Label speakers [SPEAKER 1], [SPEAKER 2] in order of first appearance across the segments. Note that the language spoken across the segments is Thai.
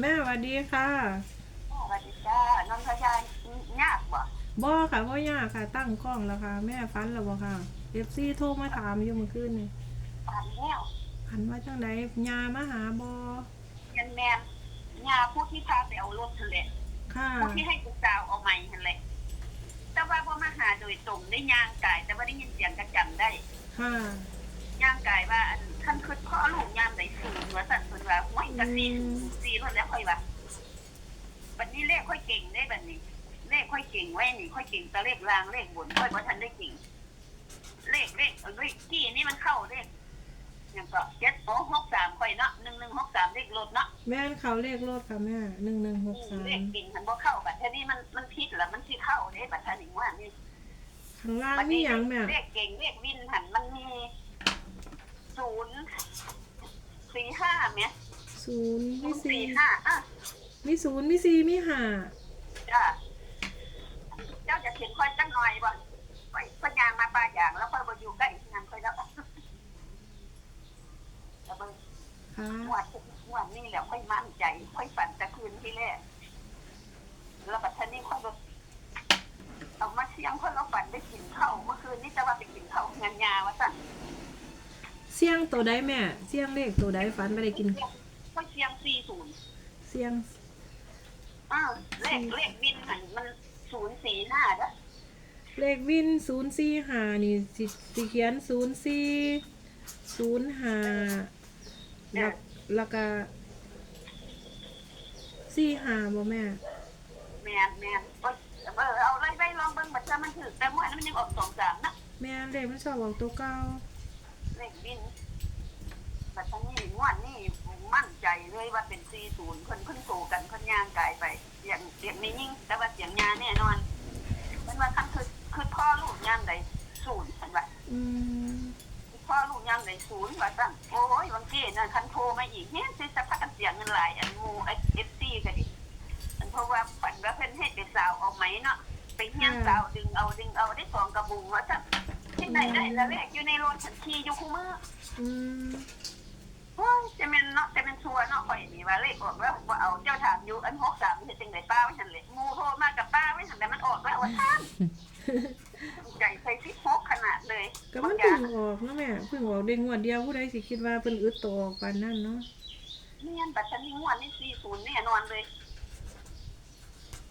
[SPEAKER 1] แม่สวัสดีค่ะ
[SPEAKER 2] สวัสดีจ้าน้องพยานยากบ่
[SPEAKER 1] บ่ค่ะบ่ยากค่ะ ตั้งกล้องแล้วค่ะ แม่ฟันแล้วบ่ค่ะ FC โทรมาถามอยู่เมื่อคืนนี่
[SPEAKER 2] ผ่านแล้ว
[SPEAKER 1] ฟันว่าจังไดยามาหาบ่
[SPEAKER 2] ยันแมนยาผู้ที่พาไปเอารถนั่นแหละ
[SPEAKER 1] ค่ะ
[SPEAKER 2] ผู้ที่ให้กูสาวเอาใหม่นั่นแหละแต่ว่าบ่มาหาโดยตรงได้ย่างกาย แต่ว่าได้ยินเสียงกระจำได้
[SPEAKER 1] ค่ะ
[SPEAKER 2] ย่างกายว่าอันท่านคือพ่อลูกยามใดสูงว่าสั่นเพิ่นว่าห้วยกะซีซีเพิ่นแล้วค่อยว่าบัดนี้เลขค่อยเก่งได้บัดนี้ เลขค่อยเก่งไว้นี่ค่อยเก่งแต่เลขรางเลขบนค่อยบ่ทันได้เก่งเลขเลขเอาเลขที่นี่มันเข้าเลขอย่างก็เจ็ดโอ้หกสามค่อยเนาะหนึ่งหนึ่งหกสามเลขรถเนาะ
[SPEAKER 1] แม่นเขาเลขรถค่ะแม่
[SPEAKER 2] เลข
[SPEAKER 1] 1163
[SPEAKER 2] บินมันบ่เข้าบัดทีนี้มันมันผิดแล้วมันสิเข้าเด้บัดทีนี้ว่านี่
[SPEAKER 1] ข้างล่าง
[SPEAKER 2] บัด
[SPEAKER 1] มี
[SPEAKER 2] นี้
[SPEAKER 1] หยังแม่
[SPEAKER 2] เลขเก่งเลขวินหันมันมีศูนย์สี่ห้าไหม
[SPEAKER 1] 0
[SPEAKER 2] ศู
[SPEAKER 1] มี
[SPEAKER 2] นย์สี่
[SPEAKER 1] 4
[SPEAKER 2] ห้าอะ
[SPEAKER 1] มี0มี4มี5
[SPEAKER 2] จ้าเจ้าจะเขียนค่อยจังหน่อยบ่ไปปัญญางมาปลาอย่างแล้วค่อยบ่อยู่ใกล้งานค่อยแล้วแล้วเบิ่ง
[SPEAKER 1] ค่ะ
[SPEAKER 2] งวดงวดนี่แหละค่อยมั่นใจ ค่อยฝันแต่คืนที่แรกแล้วบัดนี้ค่อยก็เอามาเสียงค่อยเราฝันได้กินข้าวเมื่อคืนนี่จะว่าไปกินข้าวงานยาวะสั่น
[SPEAKER 1] เสียงตัวใดแม่ เสียงเลขตัวใดฝันบ่ได้กิน
[SPEAKER 2] ค่อยเสียง สี่ศูนย์
[SPEAKER 1] เสียง
[SPEAKER 2] อ่าเลขเลขบินหันมันศูนย์สี่ห้าเด้อ
[SPEAKER 1] เลขวิน045นี่สิสิเขียน04 05แล้วแล้วก็45บ่แม่
[SPEAKER 2] แมนแมนก็เออเอาไล่ไล่ลองเบิ่งบัดจะมันถือแต่เมื่อนั้นมันยังออกสองสามนะ
[SPEAKER 1] แม่เลขมันชอบออกตัวเก่า
[SPEAKER 2] เลขบิน บัดนี้งวดนี่มั่นใจเลยว่าเป็นสี่ศูนย์เพิ่นเพิ่นโตกันเพิ่นย่างกายไปเสียงเสียงไม่ยิ่งแต่ว่าเสียงยาแน่นอนมันว่าคันคือคือพ่อลูกย่างใดศูนย์เห็นว่า
[SPEAKER 1] อืม
[SPEAKER 2] พ่อลูกย่างใดศูนย์ว่าสั่งโอ้ยบางทีนั่นคันโทรมาอีกเฮ้ยสิสักพักกันเสียงเงินหลายอันหมูไอเอฟซีก็ดิอันเพราะว่าฝันว่าเพิ่นให้ไปสาวเอาไหมเนาะไปเฮี้ยนสาวดึงเอาดึงเอาได้สองกระบุงว่าสั่งที่ไหนได้แล้วแรกอยู่ในรถฉันขี่อยู่คู่มือ
[SPEAKER 1] อืม
[SPEAKER 2] โอ้ยจะเป็นเนาะจะเป็นชัวเนาะข่อยนี่ว่าเลขออกแล้วว่าเอาเจ้าถามอยู่อันหกสามเฮ็ดจังไดป้าไว้ฉันเลยหมูโทรมากับป้าไว้ฉันแต่มันออกแล้วว่าท่านใจใส่ซิหกขนาดเลย
[SPEAKER 1] ก็มันเพิ่งออกเนาะแม่เพิ่งออกได้งวดเดียวผู้ใดสิคิดว่าเพิ่นอึดตัวออกปานนั้นเนาะ
[SPEAKER 2] เนียนบัตรนี้งวดนี่สี่ศูนย์แน่นอนเลย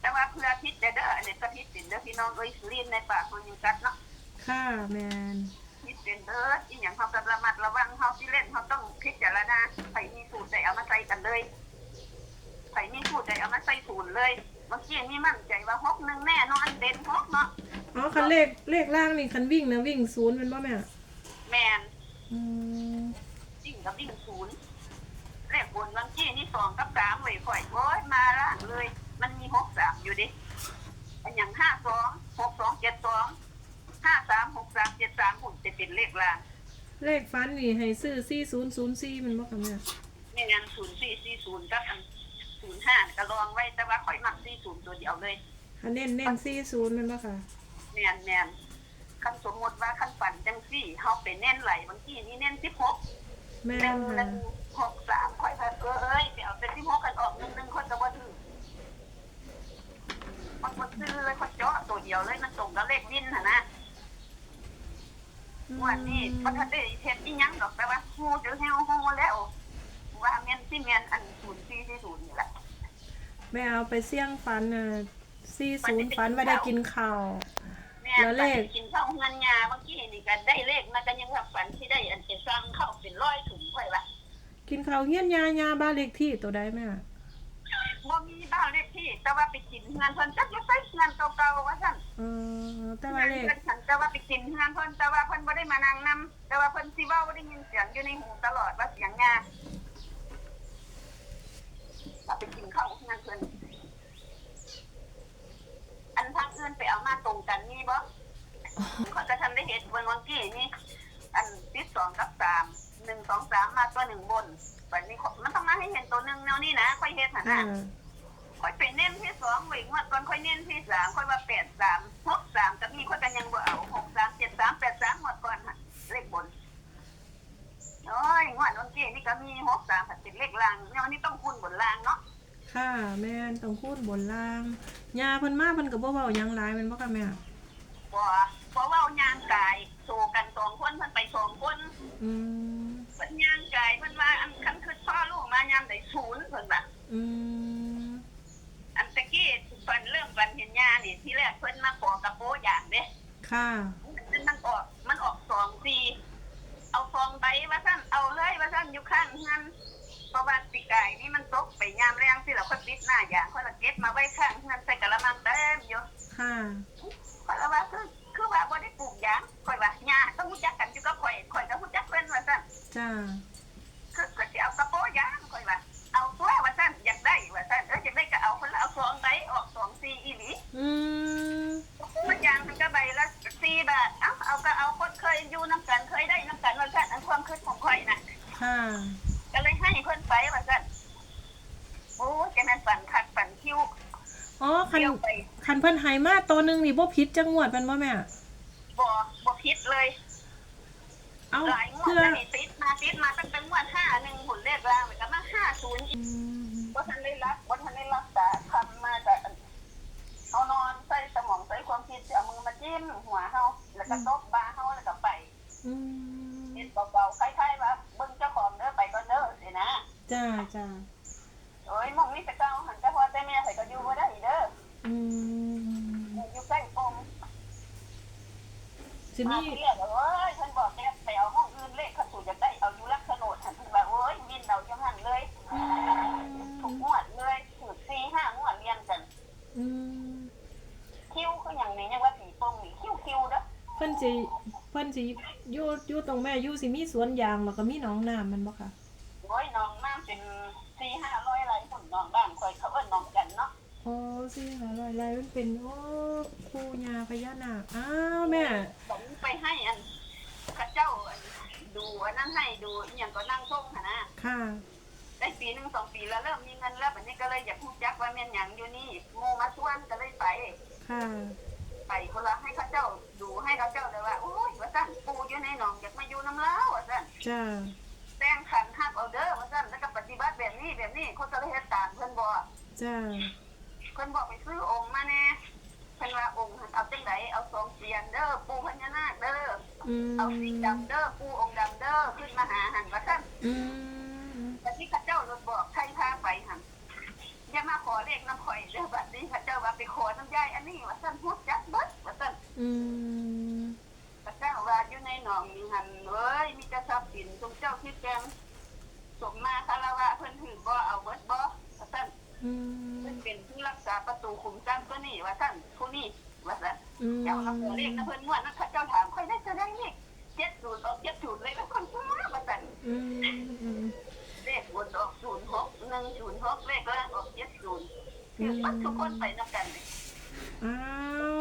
[SPEAKER 2] แต่ว่าเพื่อพิษเด้อเด้ออันนี้ก็พิษสินเด้อพี่น้องเอ้ยเรียนในปากคนยังกัดเนาะ
[SPEAKER 1] ค่ะแม่น
[SPEAKER 2] พิษ เป็นเด้ออีหยังเขาก็ระมัดระวังเขาที่เล่นเขาต้องพิจารณาใส่มีสูตรใส่เอามาใส่กันเลยใส่มีสูตรใส่เอามาใส่ศูนย์เลยเมื่อกี้นี่มั่นใจว่าหกหนึ่งแน่นอนเด่นหกเนาะ
[SPEAKER 1] อ๋อคันเลขเลขล่างนี่คันวิ่งนะวิ่งศูนย์เป็นบ่แม่
[SPEAKER 2] แมน
[SPEAKER 1] อืม
[SPEAKER 2] วิ่งกับวิ่งศูนย์เลขบนบางที่นี่สองกับสามเลยข่อยโอ้ยมาล่างเลย มันมีหกสามอยู่ดิอันอย่างห้าสองหกสองเจ็ดสองห้าสามหก สามเจ็ดสามหุ่นจะเป็นเลขล่าง
[SPEAKER 1] เลขฟันนี่ให้ซื้อ4004มันบ่ค่ะแม่
[SPEAKER 2] นี่งานศูนย์สี่สี่ศูนย์กับอันศูนย์ห้าก็ลองไว้แต่ว่าข่อยมักสี่ศูนย์ตัวเดียวเลย
[SPEAKER 1] คันเน้นเน้น40มันบ่ค่ะ
[SPEAKER 2] แมนแมนคันสมมติว่าคันฝันจังสี่เขาไปแน่นไหลบางทีนี่แน่นสิบหก
[SPEAKER 1] แม่
[SPEAKER 2] หนึ่
[SPEAKER 1] น
[SPEAKER 2] งห
[SPEAKER 1] ค่ะ
[SPEAKER 2] นึ่งหกสามข่อยพัดเอ้ยไปเอาเป็นสิบหกกันออกหนึ่งหนึ่งคนจะว่าถือมันมันซื้อเลยเขาเจาะตัวเดียวเลยมันตรงกับเลขวินนะนะ งวันนี้ก็ทันได้เฮ็ดอีหยังดอกแต่ว่าฮู้จะเฮาฮู้แล้ว ว่าแม่นสิแม่นอัน04ที่0นี่แหละ
[SPEAKER 1] แม่เอาไปเสี่ยงฟันน่ะ40ฟันว่าได้กินข้าว
[SPEAKER 2] แม่น
[SPEAKER 1] แล้วเลข
[SPEAKER 2] ไปกินข้าวเงินยาเมื่อกี้นี่ก็ได้เลขมากันยังว่าฝันที่ได้อันเป็นสร้างข้าวเป็นร้อยถุงไว้ว่า
[SPEAKER 1] กินข้าวเฮียนยายาบ้านเลขที่ตัวใดแม่
[SPEAKER 2] บ่มีบ้านเลขที่ แต่ว่าไปกินงานเพิ่นจักอยู่ไสงานเก่าๆว่าซั่น
[SPEAKER 1] เออแต่ว่าเลข
[SPEAKER 2] เพิ่นฉันแต่ว่าไปกินงานเพิ่นแต่ว่าเพิ่นบ่ได้มานั่งนํแต่ว่าเพิ่นสิเว้าได้ยินเสียงอยู่ในหูตลอดว่าเสียงยาว่าไปกินข้าวงานเพิ่นอันทางอื่นไปเอามาตรงกันนี่บ่เขาจะทำได้เห็นบนวันกี้นี่อันที่สองกับสามหนึ่งสองสามมาตัวหนึ่งบนวันนี้มันต้องมาให้เห็นตัวหนึ่งแนวนี้นะค่อยเห็นหัน
[SPEAKER 1] ค่ะ
[SPEAKER 2] นะค่อยไปเน้นที่สองหวิงว่าก่อนค่อยเน้นที่สามค่อย คูณบนล่างเนาะ
[SPEAKER 1] ค่ะแม่นต้องคูณบนล่างยาเพิ่นมาเพิ่นก็บ่เว้าหยังหลายแม่นบ่ค่ะแม่
[SPEAKER 2] บ่เพราะว่าเอายางกายโซกันสองคนเพิ่นไปสองคน
[SPEAKER 1] อืม
[SPEAKER 2] เพิ่นยางกายเพิ่นว่าอันคันคือพ่อลูกมายามได้ศูนย์เพิ่นว่า
[SPEAKER 1] อืม
[SPEAKER 2] อันตะกี้เพิ่นเริ่มวันเห็นยานี่ที่แรกเพิ่นมาขอกระโปรงอย่างเด้
[SPEAKER 1] ค่ะ
[SPEAKER 2] มันออกมันออกสองสี่เอาฟองใบว่าซั่นเอาเลยว่าซั่นอยู่ข้างนั้น เพราะว่าปีกายนี่มันตกไปยามแรงที่เราก็ติดหน้าอย่างเขาละเก็บมาไว้ข้างนั้นใส่กระมังเต็มอยู่
[SPEAKER 1] ค่ะ
[SPEAKER 2] ข่อยว่าคือคือว่าบ่ได้ปลูกยางข่อยว่าหญ้าต้องรู้จักกันอยู่กับข่อยข่อยก็รู้จักเพิ่นว่าซั่น
[SPEAKER 1] จ้า
[SPEAKER 2] คือก็สิเอากระโปรงยางข่อยว่าเอาตัวว่าซั่นอยากได้ว่าซั่นเอออยากได้ก็เอาคนละเอาสองใบออกสองสี่อีหลี
[SPEAKER 1] อืม
[SPEAKER 2] มันยางมันก็ใบละสี่บาทเอ้าเอาก็เอาคนเคยอยู่น้ำกันเคยได้น้ำกันว่าสั่นอันความคิดของข่อยน่ะ
[SPEAKER 1] ค่ะ
[SPEAKER 2] ก็ เลยให้เพิ่นไปว่าสั่นโอ้ยแกแม่นฝันคักฝันคิ้ว
[SPEAKER 1] อ๋อคัน
[SPEAKER 2] เที่ยวไป
[SPEAKER 1] คันเพิ่นใหายมาตัวหนึงนี่บ่ผิดจังงวดแม่นบ่แม่
[SPEAKER 2] บ่บ่คิดเลย
[SPEAKER 1] เอ้า
[SPEAKER 2] หลายงวด
[SPEAKER 1] เพื่อ
[SPEAKER 2] แล้วนี่ติดมาติดมาตั้งแต่งวดห้าหนึ่งหุ่นเลขล่างไปก็มาห้าศูนย์
[SPEAKER 1] อืม
[SPEAKER 2] บ่ทันได้รับบ่ทันได้รับแต่คำมาจากเอานอนใส่สมองใส่ความคิดเอามือมาจิ้มหัวเฮาแล้วก็ตบบาเฮาแล้วก็ไป
[SPEAKER 1] อืม
[SPEAKER 2] เห็นเบาๆคล้ายๆว่าเบิ่งเจ้าของเด้อไปก็เด้อสินะ
[SPEAKER 1] จ้าจ้า
[SPEAKER 2] โอ้ยมองนี่แต่เก่าหันแต่พอแต่แม่ใส่ก็อยู่บ่ได้เด้อ
[SPEAKER 1] อืม
[SPEAKER 2] อยู่ใกล้ปม
[SPEAKER 1] สิ
[SPEAKER 2] มา
[SPEAKER 1] มี
[SPEAKER 2] เรียกเอ้ยเพิ่นบอกแกไปเอาห้องอื่นเลขเขาสูจะได้เอาอยู่ลักษณะหันเพิ่นว่าโอ้ยบินเอาจังหันเลย
[SPEAKER 1] อืม
[SPEAKER 2] ถูกงวดเลยถูก4 5งวดเรียนกัน
[SPEAKER 1] อืม
[SPEAKER 2] คิวคือหยังนี่ยังว่าผีปงนี่คิวคิวเด้อ
[SPEAKER 1] เพิ่นสิเพิ่นสิอยู่อยู่ตรงแม่อยู่สิมีสวนยางแล้วก็มีหนองน้ำแมันบ่ค่ะ
[SPEAKER 2] โอ้ยน้อง
[SPEAKER 1] สิหาลอยลายมันเป็นโอ้ปูยาพญานาคอ้าวแม่
[SPEAKER 2] ผมไปให้อันข้าเจ้าอันดูอันนั้นให้ดูอีหยังก็นั่งส่งหั่นนะ
[SPEAKER 1] ค่ะ
[SPEAKER 2] ได้ปีหนึ่งสองปีแล้วเริ่มมีเงินแล้วแบบนี้ก็เลยอยากพูดจักว่าเมียนหยังอยู่นี่โมมาชวนก็เลยไป
[SPEAKER 1] ค่ะ
[SPEAKER 2] ไปคนละให้เขาเจ้าดูให้เขาเจ้าเลยว่าโอ้ยว่าสั่นปูอยู่ในหนองอยากมาอยู่น้ำเล้าวว่าสั่น
[SPEAKER 1] จ้า
[SPEAKER 2] แต่งขันหักเอาเด้อว่าสั่นแล้วก็ปฏิบัติแบบนี้แบบนี้คนจะได้เฮ็ดตามเพิ่นบอก
[SPEAKER 1] จ้า
[SPEAKER 2] เพิ่นบอกไปซื้อองค์มาแน่เพิ่นว่าองค์หันเอาจังไดเอาสองเสียนเด้อปูพญานาคเด้อ
[SPEAKER 1] อืม
[SPEAKER 2] เอาสีดำเด้อปูองค์ดำเด้อขึ้นมาหาหันว่าสั่น
[SPEAKER 1] อืม
[SPEAKER 2] แต่ที่ข้าเจ้ารถบอกใครพาไปหันอย่ามาขอเลขน้ำข่อยเด้อบัดนี้ข้าเจ้าว่าไปขอน้ำยายอันนี้ว่าสั่นพูดจักเบิดว่าสั่น
[SPEAKER 1] อืม
[SPEAKER 2] ข้าเจ้าว่าอยู่ในหนองมีหันเว้ยมีแต่ทรัพย์สินจงเจ้าคิดแกงสมมาคารวะเพิ่นถือบ่เอาเบิดบ่ว่าสั่น
[SPEAKER 1] อืม
[SPEAKER 2] เพิ่นเป็นผู้รัก ษาประตูขุมทรัพย์ตัวนี้ว่าสั่นผู้นี้ว่าสั่น
[SPEAKER 1] อืม
[SPEAKER 2] เจ้าเอาขอเลขนะเพิ่นม่วนนะข้าเจ้าถามค่อยได้จะได้เลขเจ็ดศูนย์ออกเจ็ดศูนย์เลยแล้วคนพูดว่าสั่น
[SPEAKER 1] อืมอืม
[SPEAKER 2] เลขบนออกศูนย์หกหนึ่งศูนย์หกเลขล่างออกเจ็ดศูนย์คือปัดทุกคนไปนับกันเลย
[SPEAKER 1] อ้าว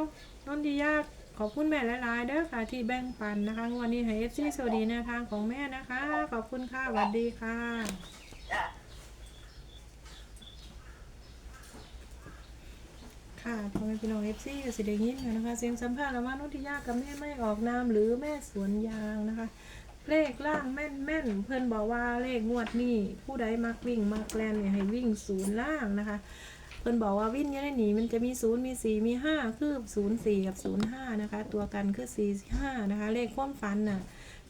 [SPEAKER 1] นนทิยาขอบคุณแม่หลายๆเด้อค่ะที่แบ่งปันนะคะ วันนี้ให้เอฟซีสวัสดีแนวทางของแม่นะคะ ขอบคุณค่ะสวัสดีค่ะ
[SPEAKER 2] จ้ะ
[SPEAKER 1] ค่ะพ่อแม่พี่น้องเอฟซีก็สิได้ยินนะคะ เสียงสัมภาษณ์ระหว่านนทิยากับแม่ไม่ออกนามหรือแม่สวนยางนะคะ เลขล่างแม่นแม่นเพื่อนบอกว่าเลขงวดนี้ผู้ใดมักวิ่งมักแลนเนี่ยให้วิ่งศูนย์ล่างนะคะ เพื่อนบอกว่าวิ่งยังได้หนีมันจะมีศูนย์มีสี่มีห้าคือศูนย์สี่กับศูนย์ห้านะคะ ตัวกันคือสี่ห้านะคะ เลขความฝันน่ะ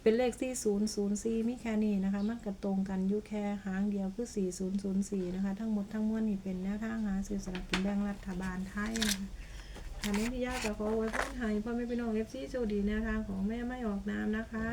[SPEAKER 1] เป็นเลขที่ศูนย์ศูนย์สี่มีแค่นี้นะคะ มันก็ตรงกันอยู่แค่หางเดียวคือสี่ศูนย์ศูนย์สี่นะคะ ทั้งหมดทั้งมวลนี่เป็นแนวทางหาซื้อสลากกินแบ่งรัฐบาลไทยนะคะทางนี้ที่ยากกับขอไว้เพื่อนไทยพ่อแม่พี่น้องเอฟซีโชคดีแนวทางของแม่ไม่ออกน้ำนะคะ